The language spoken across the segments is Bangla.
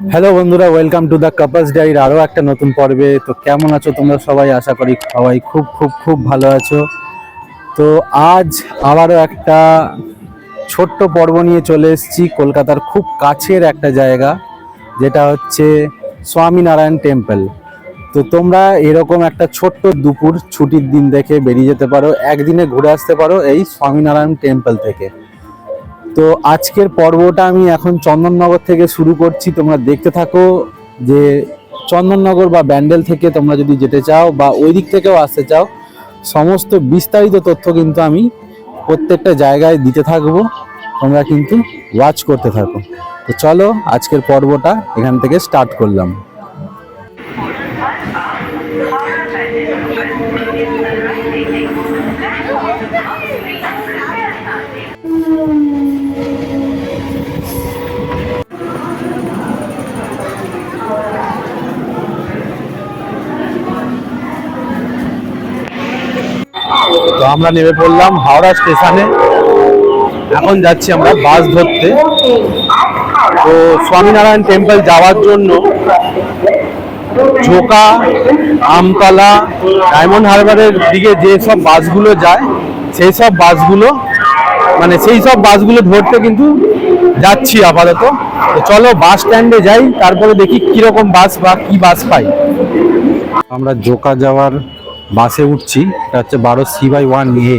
হ্যালো বন্ধুরা ওয়েলকাম টু দ্য কাপাস ডাইর আরও একটা নতুন পর্বে। তো কেমন আছো তোমরা সবাই? আশা করি সবাই খুব খুব খুব ভালো আছো। তো আজ আবারও একটা ছোট্ট পর্ব নিয়ে চলে এসেছি। কলকাতার খুব কাছের একটা জায়গা, যেটা হচ্ছে স্বামীনারায়ণ টেম্পল। তো তোমরা এরকম একটা ছোট্ট দুপুর ছুটির দিন দেখে বেরিয়ে যেতে পারো। একদিনে ঘুরে আসতে পারো এই স্বামীনারায়ণ টেম্পল থেকে। তো আজকের পর্বটা আমি এখন চন্দননগর থেকে শুরু করছি। তোমরা দেখতে থাকো যে চন্দননগর বা ব্যান্ডেল থেকে তোমরা যদি যেতে চাও বা ওই দিক থেকেও আসতে চাও, সমস্ত বিস্তারিত তথ্য কিন্তু আমি প্রত্যেকটা জায়গায় দিতে থাকব। তোমরা কিন্তু ওয়াচ করতে থাকো। তো চলো আজকের পর্বটা এখান থেকে স্টার্ট করলাম। আমরা নেমে পড়লাম হাওড়া স্টেশনে। এখন যাচ্ছি আমরা বাস ধরতে। তো স্বামীনারায়ণ টেম্পল যাওয়ার জন্য ঝোকা, আমতলা, ডায়মন্ড হারবারের দিকে যে সব বাসগুলো যায়, সেই সব বাসগুলো মানে সেই সব বাসগুলো ধরতে কিন্তু যাচ্ছি আপাতত। তো চলো বাস স্ট্যান্ডে যাই, তারপরে দেখি কীরকম বাস বা কি বাস পাই। আমরা জোকা যাওয়ার বাসে উঠছি এটা হচ্ছে বারো সি বাই ওয়ান এ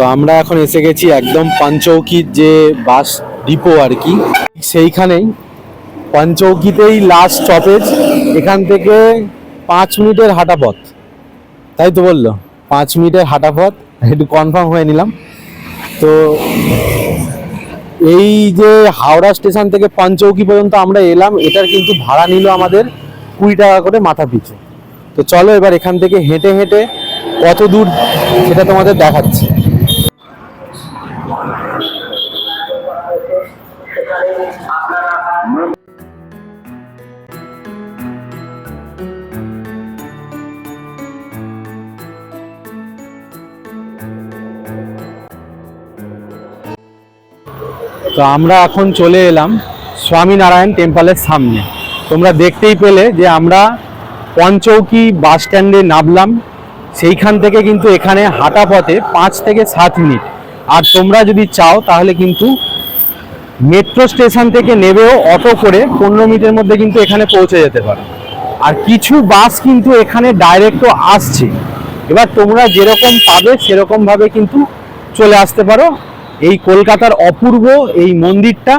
তো আমরা এখন এসে গেছি একদম পাঞ্চৌকির যে বাস ডিপো আর কি। সেইখানেই। পাঞ্চৌকিতেই লাস্ট স্টপেজ এখান থেকে পাঁচ মিনিটের হাঁটা পথ তাই তো বলল? পাঁচ মিনিটের হাঁটা পথ একটু কনফার্ম হয়ে নিলাম। তো এই যে হাওড়া স্টেশন থেকে পাঞ্চৌকি পর্যন্ত আমরা এলাম, এটার কিন্তু ভাড়া নিল আমাদের কুড়ি টাকা করে মাথা পিছু। তো চলো এবার এখান থেকে হেঁটে হেঁটে কত দূর সেটা তোমাদের দেখাচ্ছি। তো আমরা এখন চলে এলাম স্বামীনারায়ণ টেম্পলের সামনে। তোমরা দেখতেই পেলে যে আমরা পঞ্চৌকি বাস স্ট্যান্ডে নামলাম। সেইখান থেকে কিন্তু এখানে হাঁটা পথে পাঁচ থেকে সাত মিনিট। আর তোমরা যদি চাও তাহলে কিন্তু মেট্রো স্টেশন থেকে নেবেও অটো করে পনেরো মিনিটের মধ্যে কিন্তু এখানে পৌঁছে যেতে পারো। আর কিছু বাস কিন্তু এখানে ডাইরেক্টও আসছে। এবার তোমরা যেরকম পাবে সেরকমভাবে কিন্তু চলে আসতে পারো। এই কলকাতার অপূর্ব এই মন্দিরটা,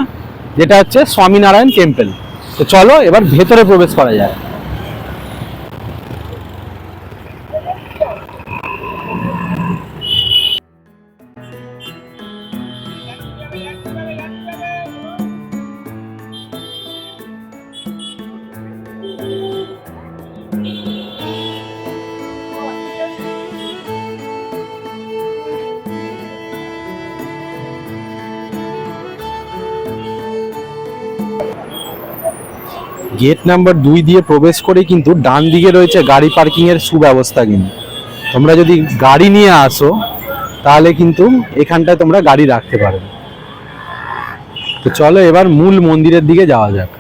যেটা হচ্ছে স্বামীনারায়ণ টেম্পেল তো চলো, এবার ভেতরে প্রবেশ করা যায় গেট নাম্বার দুই দিয়ে প্রবেশ করে কিন্তু ডান দিকে রয়েছে গাড়ি পার্কিংয়ের সুব্যবস্থা কিন্তু। তোমরা যদি গাড়ি নিয়ে আসো, তাহলে কিন্তু এখানটায় তোমরা গাড়ি রাখতে পারো তো চলো এবার মূল মন্দিরের দিকে যাওয়া যাক।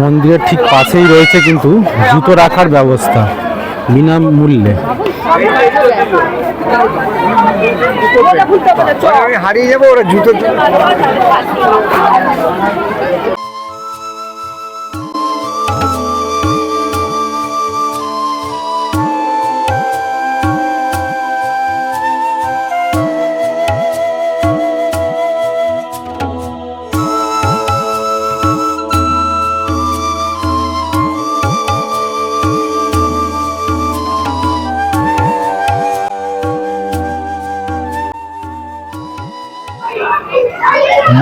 মন্দিরের ঠিক পাশেই রয়েছে কিন্তু জুতো রাখার ব্যবস্থা বিনামূল্যে। হারিয়ে যাব ওরা জুতো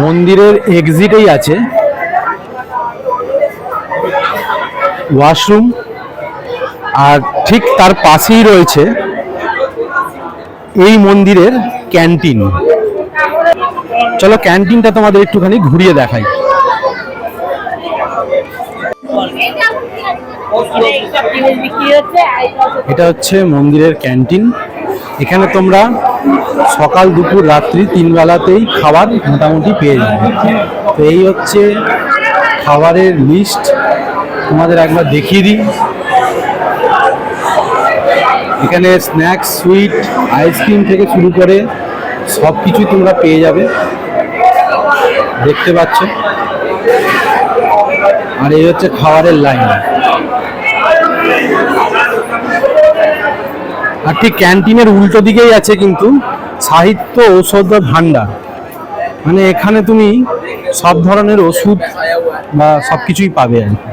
মন্দিরের এক্সিটেই আছে। ওয়াশরুম আর ঠিক তার পাশেই রয়েছে এই মন্দিরের ক্যান্টিন চলো ক্যান্টিনটা তোমাদের একটুখানি ঘুরিয়ে দেখাই। এটা হচ্ছে মন্দিরের ক্যান্টিন এখানে তোমরা সকাল, দুপুর, রাত্রি তিন বেলাতেই খাবার মোটামুটি পেয়ে যাবে। তো এই হচ্ছে খাবারের লিস্ট তোমাদের একবার দেখিয়ে দিই। এখানে স্ন্যাক্স সুইট আইসক্রিম থেকে শুরু করে সব কিছুই তোমরা পেয়ে যাবে। দেখতে পাচ্ছ? আর এই হচ্ছে খাবারের লাইন আর ঠিক ক্যান্টিনের উল্টো দিকেই আছে কিন্তু সাহিত্য ঔষধ ভাণ্ডার। মানে এখানে তুমি সব ধরনের ওষুধ বা সব কিছুই পাবে আর কি।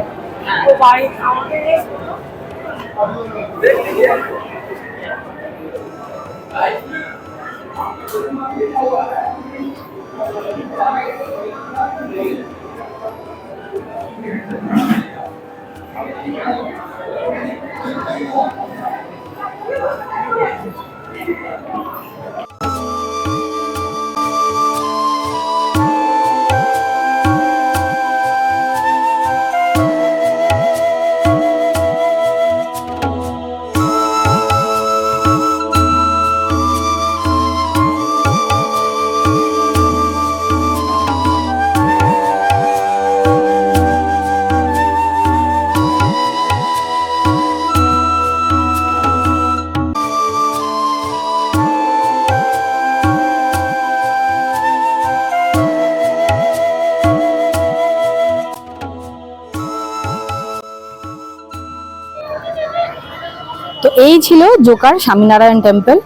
তো এই ছিল জোকার স্বামীনারায়ণ টেম্পল।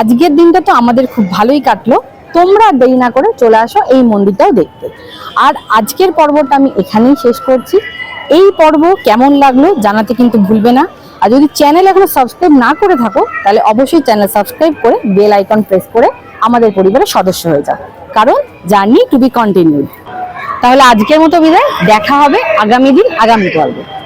আজকের দিনটা তো আমাদের খুব ভালোই কাটলো। তোমরা দেরি না করে চলে আসো এই মন্দিরটাও দেখতে। আর আজকের পর্বটা আমি এখানেই শেষ করছি। এই পর্ব কেমন লাগল জানাতে কিন্তু ভুলবে না। আর যদি চ্যানেল এখনও সাবস্ক্রাইব না করে থাকো, তাহলে অবশ্যই চ্যানেল সাবস্ক্রাইব করে বেল আইকন প্রেস করে আমাদের পরিবারের সদস্য হয়ে যাও। কারণ জার্নি টু বি কন্টিনিউড। তাহলে আজকের মতো বিদায়। দেখা হবে আগামী দিন, আগামী পর্বে।